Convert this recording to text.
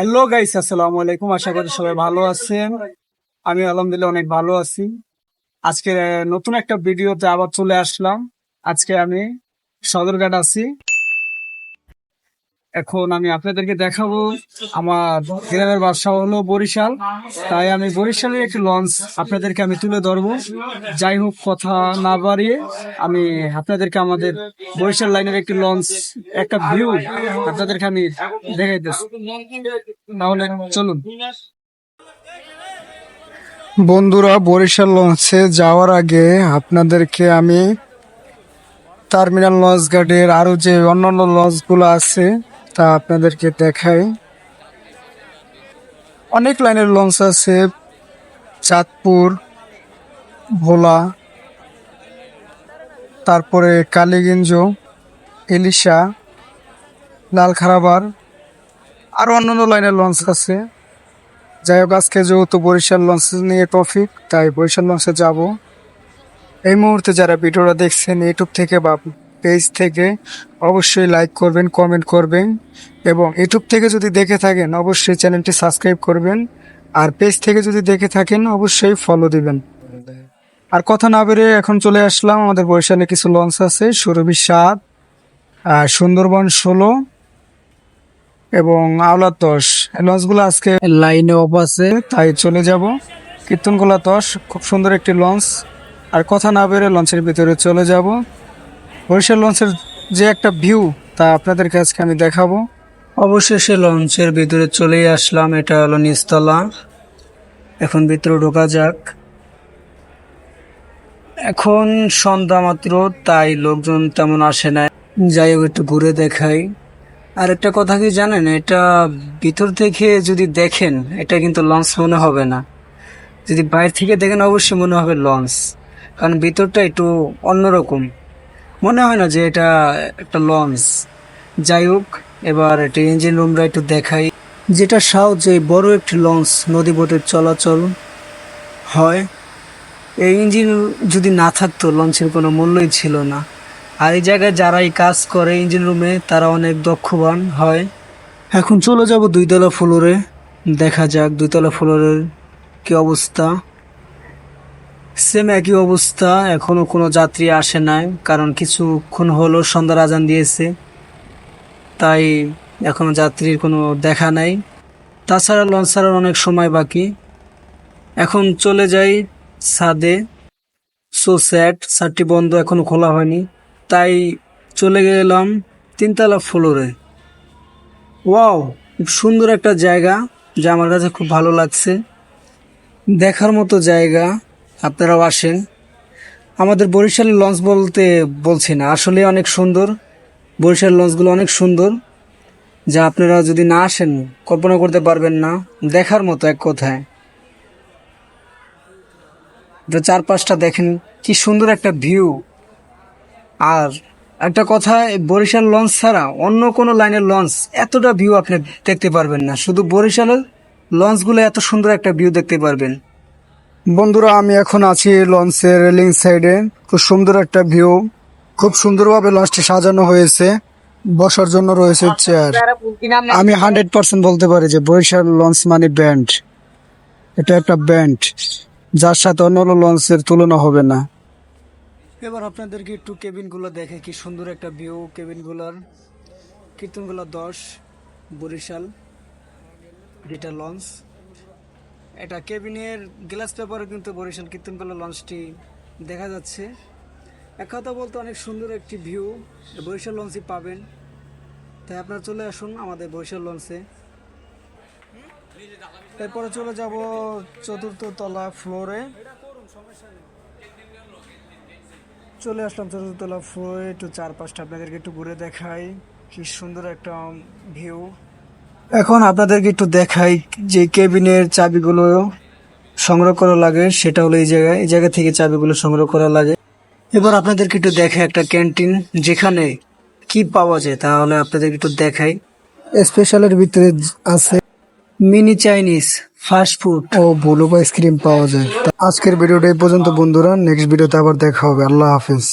Hello guys আসসালামু আলাইকুম। আশা করি সবাই ভালো আছেন। আমি আলহামদুলিল্লাহ অনেক ভালো আছি। আজকে নতুন একটা ভিডিওতে আবার চলে আসলাম। আজকে আমি সদরঘাট আছি। এখন আমি আপনাদেরকে দেখাবো, আমার গ্রামের বাসা হলো বরিশাল। তাই আমি বরিশালের একটি লঞ্চ আপনাদেরকে আমি তুলে ধরবো। যাই হোক, কথা না বাড়িয়ে আমি আপনাদেরকে আমাদের বরিশাল লাইনের একটি লঞ্চ, একটা ভিউ আপনাদেরকে আমি দেখাইতেছি তাহলে চলুন। বন্ধুরা, বরিশাল লঞ্চে যাওয়ার আগে আপনাদেরকে আমি টার্মিনাল লঞ্চ ঘাটের আরও যে অন্যান্য লঞ্চগুলো আছে তা আপনাদেরকে দেখাই। অনেক লাইনের লঞ্চ আছে। চাঁদপুর, ভোলা, তারপরে কালীগঞ্জ, এলিশা, লালখারাবার, আরও অন্যান্য লাইনের লঞ্চ আছে। যাই হোক, আজকে যেহেতু বরিশাল লঞ্চ নিয়ে টপিক, তাই বরিশাল লঞ্চে যাব। এই মুহূর্তে যারা ভিডিওটা দেখছেন ইউটিউব থেকে বা পেজ থেকে অবশ্যই লাইক করবেন, কমেন্ট করবেন এবং ইউটিউব থেকে যদি দেখে থাকেন, অবশ্যই চ্যানেলটি সাবস্ক্রাইব করবেন আর পেজ থেকে যদি দেখে থাকেন, অবশ্যই ফলো দিবেন। আর কথা না বেরে এখন চলে আসলাম, আমাদের বরিশালে কিছু লঞ্চ আছে, সুরভি সাত সুন্দরবন ষোলো এবং আওলাদ দশ। লঞ্চগুলো আজকে লাইনে অফ আছে, তাই চলে যাব। কীর্তনগোলা দশ, খুব সুন্দর একটি লঞ্চ আর কথা না বেরে লঞ্চের ভিতরে চলে যাব। বরিশাল লঞ্চের যে একটা ভিউ, তা আপনাদের আজকে আমি দেখাবো। অবশেষে লঞ্চের ভিতরে চলেই আসলাম, এটা হলো নিচতলা। এখন ভিতরে ঢোকা যাক। এখন সন্ধ্যা মাত্র, তাই লোকজন তেমন আসে না যাই হোক, একটু ঘুরে দেখাই। আর একটা কথা কি জানেন, এটা ভিতর থেকে যদি দেখেন, এটা কিন্তু লঞ্চ মনে হবে না। যদি বাইরে থেকে দেখেন, অবশ্যই মনে হবে লঞ্চ। কারণ ভিতরটা একটু অন্যরকম। মনে হয় না যে এটা একটা লঞ্চ। যাই হোক, এবার এটা ইঞ্জিন রুমটা একটু দেখাই। যেটা সাহায্যে বড় একটি লঞ্চ নদী বোটের চলাচল হয়। এই ইঞ্জিন যদি না থাকতো, লঞ্চের কোনো মূল্যই ছিল না। আর এই জায়গায় যারাই কাজ করে ইঞ্জিন রুমে তারা অনেক দক্ষবান হয়। এখন চলে যাব দুইতলা ফ্লোরে দেখা যাক দুইতলা ফ্লোরের কি অবস্থা। সেম একই অবস্থা, এখনও কোনো যাত্রী আসে নাই, কারণ কিছুক্ষণ হলো সন্ধ্যার আজান দিয়েছে। তাই এখনও যাত্রীর কোনো দেখা নাই। তাছাড়া লঞ্চ ছাড়ার অনেক সময় বাকি। এখন চলে যাই ছাদে। সো স্যাট ছাদটি বন্ধ, এখনও খোলা হয়নি। তাই চলে গেলাম তিনতলা ফ্লোরে। ওয়াও সুন্দর একটা জায়গা, যা আমার কাছে খুব ভালো লাগছে। দেখার মতো জায়গা। আপনারাও আসেন। আমাদের বরিশালের লঞ্চ বলতে বলছি না। আসলে অনেক সুন্দর। বরিশাল লঞ্চগুলো অনেক সুন্দর। যা আপনারা যদি না আসেন, কল্পনা করতে পারবেন না। দেখার মতো এক কথায়। চারপাশটা দেখেন, কি সুন্দর একটা ভিউ। আর একটা কথা, বরিশাল লঞ্চ ছাড়া অন্য কোনো লাইনের লঞ্চ এতটা ভিউ আপনি দেখতে পারবেন না। শুধু বরিশালের লঞ্চগুলো এত সুন্দর একটা ভিউ দেখতে পারবেন। বন্ধুরা আমি এখন আছি লঞ্চের রেলিং সাইডে। খুব সুন্দর একটা ভিউ। খুব সুন্দরভাবে লঞ্চটি সাজানো হয়েছে। বসার জন্য রয়েছে চেয়ার আমি হান্ড্রেড পার্সেন্ট বলতে পারি যে বরিশাল লঞ্চ মানে ব্যান্ড। এটা একটা ব্যান্ড। যার সাথে অন্য লঞ্চের তুলনা হবে না। এবার আপনাদেরকে একটু কেবিনগুলো দেখে কি সুন্দর একটা ভিউ। কেবিনগুলোর কীর্তনগুলো দশ বরিশাল যেটা লঞ্চ। এটা কেবিনের গ্লাস পেপারে কিন্তু বরিশাল কীর্তনগুলো লঞ্চটি দেখা যাচ্ছে। এক কথা বলতে অনেক সুন্দর একটি ভিউ, বরিশাল লঞ্চই পাবেন। তাই আপনারা চলে আসুন আমাদের বরিশাল লঞ্চে। এরপরে চলে যাব চতুর্থ তলা ফ্লোরে। চলে আসলাম চতুর্থ তলা ফ্লোরে, একটু চারপাশটা আপনাদেরকে একটু ঘুরে দেখাই। কি সুন্দর একটা ভিউ। এখন আপনাদেরকে একটু দেখাই যে কেবিনের চাবিগুলো সংগ্রহ করা লাগে, সেটা হলো এই জায়গায়। এই জায়গা থেকে চাবিগুলো সংগ্রহ করা লাগে। এবার আপনাদেরকে একটু দেখাই একটা ক্যান্টিন, যেখানে কি পাওয়া যায়, তাহলে আপনাদেরকে একটু দেখাই। স্পেশালের ভিতরে আছে মিনি চাইনিজ ফাস্ট ফুড। ও ব্লু আইসক্রিম পাওয়া যায়। আজকের ভিডিওটা এই পর্যন্ত, বন্ধুরা। নেক্সট ভিডিওতে আবার দেখা হবে। আল্লাহ হাফিজ।